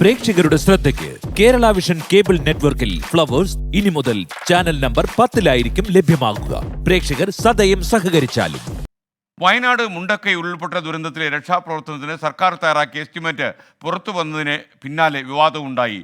പ്രേക്ഷകരുടെ ശ്രദ്ധയ്ക്ക് Kerala vision cable നെറ്റ്വർക്കിൽ ഫ്ലവേഴ്സ് ഇനി മുതൽ ചാനൽ നമ്പർ പത്തിലായിരിക്കും ലഭ്യമാകുക. പ്രേക്ഷകർ സദയം സഹകരിച്ചാലും. വയനാട് മുണ്ടക്കൈ ഉരുൾപൊട്ട ദുരന്തത്തിലെ രക്ഷാപ്രവർത്തനത്തിന് സർക്കാർ തയ്യാറാക്കിയ എസ്റ്റിമേറ്റ് പുറത്തു വന്നതിന് പിന്നാലെ വിവാദമുണ്ടായി.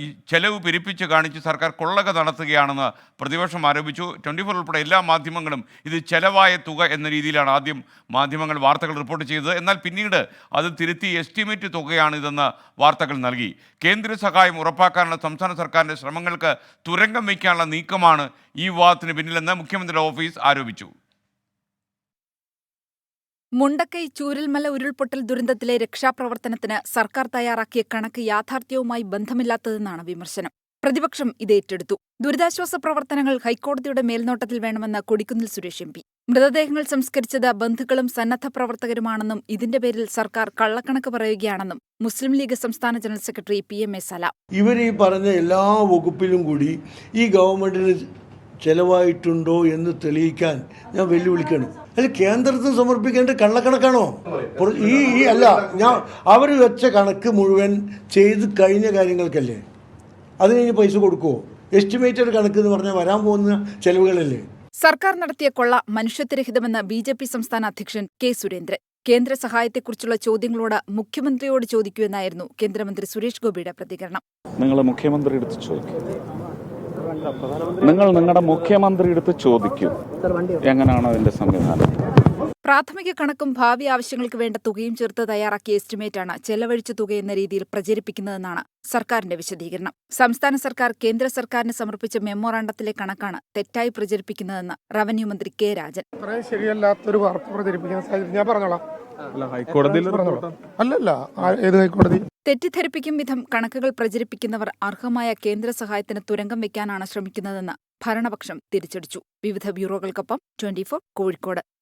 ഈ ചെലവ് പെരുപ്പിച്ച് കാണിച്ച് സർക്കാർ കൊള്ളക നടത്തുകയാണെന്ന് പ്രതിപക്ഷം ആരോപിച്ചു. ട്വന്റി ഫോർ ഉൾപ്പെടെ എല്ലാ മാധ്യമങ്ങളും ഇത് ചെലവായ തുക എന്ന രീതിയിലാണ് ആദ്യം മാധ്യമങ്ങൾ വാർത്തകൾ റിപ്പോർട്ട് ചെയ്തത്. എന്നാൽ പിന്നീട് അത് തിരുത്തി എസ്റ്റിമേറ്റ് തുകയാണ് ഇതെന്ന് വാർത്തകൾ നൽകി. കേന്ദ്ര സഹായം ഉറപ്പാക്കാനുള്ള സംസ്ഥാന സർക്കാരിന്റെ ശ്രമങ്ങൾക്ക് തുരങ്കം വയ്ക്കാനുള്ള നീക്കമാണ് ഈ വിവാദത്തിന് പിന്നിലെന്ന് മുഖ്യമന്ത്രിയുടെ ഓഫീസ് ആരോപിച്ചു. മുണ്ടക്കൈ ചൂരൽമല ഉരുൾപൊട്ടൽ ദുരന്തത്തിലെ രക്ഷാപ്രവർത്തനത്തിന് സർക്കാർ തയ്യാറാക്കിയ കണക്ക് യാഥാർത്ഥ്യവുമായി ബന്ധമില്ലാത്തതെന്നാണ് വിമർശനം. പ്രതിപക്ഷം ഇത് ഏറ്റെടുത്തു ദുരിതാശ്വാസ പ്രവർത്തനങ്ങൾ ഹൈക്കോടതിയുടെ മേൽനോട്ടത്തിൽ വേണമെന്ന് കൊടിക്കുന്നിൽ സുരേഷ് എം പി. മൃതദേഹങ്ങൾ സംസ്കരിച്ചത് ബന്ധുക്കളും സന്നദ്ധ പ്രവർത്തകരുമാണെന്നും ഇതിന്റെ പേരിൽ സർക്കാർ കള്ളക്കണക്ക് പറയുകയാണെന്നും മുസ്ലിം ലീഗ് സംസ്ഥാന general secretary P M A Salam. ഇവർ ഈ പറഞ്ഞ എല്ലാ വകുപ്പിലും കൂടി ഈ ഗവൺമെന്റിന് ചെലവായിട്ടുണ്ടോ എന്ന് തെളിയിക്കാൻ ഞാൻ വെല്ലുവിളിക്കണം അല്ല കേന്ദ്രത്തിന് സമർപ്പിക്കേണ്ട കള്ളക്കണക്കാണോ? ഈ ഈ അല്ല ഞാൻ അവർ വെച്ച കണക്ക് മുഴുവൻ ചെയ്ത് കഴിഞ്ഞ കാര്യങ്ങൾക്കല്ലേ? അതിന് ഇനി പൈസ കൊടുക്കുമോ എസ്റ്റിമേറ്റഡ് കണക്ക് എന്ന് പറഞ്ഞാൽ വരാൻ പോകുന്ന ചെലവുകളല്ലേ? സർക്കാർ നടത്തിയ കൊള്ള മനുഷ്യത്വരഹിതമെന്ന് ബി ജെ പി സംസ്ഥാന അധ്യക്ഷൻ കെ സുരേന്ദ്രൻ. കേന്ദ്ര സഹായത്തെക്കുറിച്ചുള്ള ചോദ്യങ്ങളോട് മുഖ്യമന്ത്രിയോട് ചോദിക്കൂ എന്നായിരുന്നു കേന്ദ്രമന്ത്രി സുരേഷ് ഗോപിയുടെ പ്രതികരണം. നിങ്ങൾ മുഖ്യമന്ത്രി എടുത്ത് ചോദിക്കും. നിങ്ങൾ നിങ്ങളുടെ മുഖ്യമന്ത്രി എടുത്ത് ചോദിക്കൂ. എങ്ങനെയാണ് അതിന്റെ സംവിധാനം? പ്രാഥമിക കണക്കും ഭാവി ആവശ്യങ്ങൾക്ക് വേണ്ട തുകയും ചേർത്ത് തയ്യാറാക്കിയ എസ്റ്റിമേറ്റാണ് ചെലവഴിച്ച തുക എന്ന രീതിയിൽ പ്രചരിപ്പിക്കുന്നതെന്നാണ് സർക്കാരിന്റെ വിശദീകരണം. സംസ്ഥാന സർക്കാർ കേന്ദ്ര സർക്കാരിന് സമർപ്പിച്ച മെമ്മോറാണ്ടത്തിലെ കണക്കാണ് തെറ്റായി പ്രചരിപ്പിക്കുന്നതെന്ന് റവന്യൂ മന്ത്രി കെ രാജൻ. ശരിയല്ലാത്തൊരു വാർത്ത പ്രചരിപ്പിക്കുന്ന സാഹചര്യം ഞാൻ പറഞ്ഞോളാം. ഹൈക്കോടതിയിൽ. അല്ലല്ല ഏത് ഹൈക്കോടതി? തെറ്റിദ്ധരിപ്പിക്കും വിധം കണക്കുകൾ പ്രചരിപ്പിക്കുന്നവർ അർഹമായ കേന്ദ്ര സഹായത്തിന് തുരങ്കം വെക്കാനാണ് ശ്രമിക്കുന്നതെന്ന് ഭരണപക്ഷം തിരിച്ചടിച്ചു. വിവിധ ബ്യൂറോകൾക്കൊപ്പം ട്വന്റി കോഴിക്കോട്.